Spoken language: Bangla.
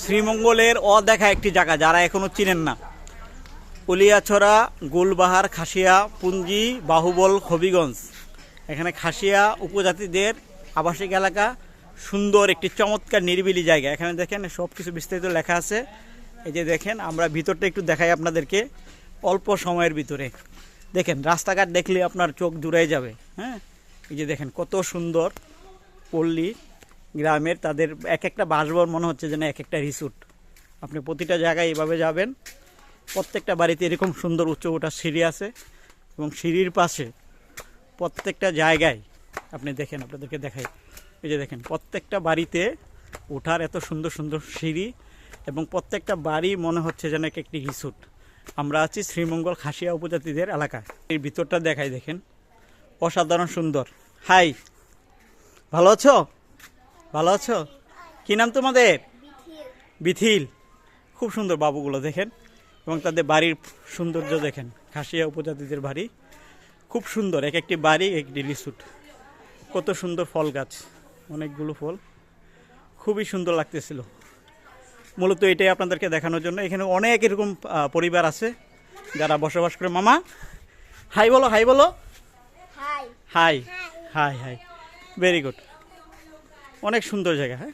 শ্রীমঙ্গলের অদেখা একটি জায়গা যারা এখনও চিনেন না। উলিয়াছড়া, গুলবাহার, খাসিয়া, পুঞ্জি, বাহুবল, হবিগঞ্জ। এখানে খাসিয়া উপজাতিদের আবাসিক এলাকা, সুন্দর একটি চমৎকার নিরিবিলি জায়গা। এখানে দেখেন সব কিছু বিস্তারিত লেখা আছে। এই যে দেখেন, আমরা ভিতরটা একটু দেখাই আপনাদেরকে অল্প সময়ের ভিতরে। দেখেন, রাস্তাঘাট দেখলে আপনার চোখ জুড়ে যাবে হ্যাঁ? এই যে দেখেন, কত সুন্দর পল্লী। গ্রামের তাদের এক একটা বাসভবন মনে হচ্ছে যেন এক একটা রিসোর্ট। আপনি প্রতিটা জায়গায় এভাবে যাবেন, প্রত্যেকটা বাড়িতে এরকম সুন্দর উচ্চ ওঠা সিঁড়ি আছে এবং সিঁড়ির পাশে প্রত্যেকটা জায়গায় আপনি দেখেন, আপনাদেরকে দেখাই। এই যে দেখেন, প্রত্যেকটা বাড়িতে ওঠার এত সুন্দর সুন্দর সিঁড়ি এবং প্রত্যেকটা বাড়ি মনে হচ্ছে যেন এক একটি রিসোর্ট। আমরা আছি শ্রীমঙ্গল খাসিয়া উপজাতিদের এলাকায়। এর ভিতরটা দেখাই, দেখেন। অসাধারণ সুন্দর। হাই, ভালো আছো? ভালো আছো? কি নাম তোমাদের? বিথিল। খুব সুন্দর বাবুগুলো দেখেন এবং তাদের বাড়ির সৌন্দর্য দেখেন। খাসিয়া উপজাতিদের বাড়ি। খুব সুন্দর এক একটি বাড়ি একটি রিসুট কত সুন্দর ফল গাছ অনেকগুলো ফল। খুবই সুন্দর লাগতেছিল। মূলত এটাই আপনাদেরকে দেখানোর জন্য। এখানে অনেক এরকম পরিবার আছে যারা বসবাস করে। মামা হাই বলো হাই বলো। Hi. Hi hi hi very good অনেক সুন্দর জায়গা হ্যাঁ?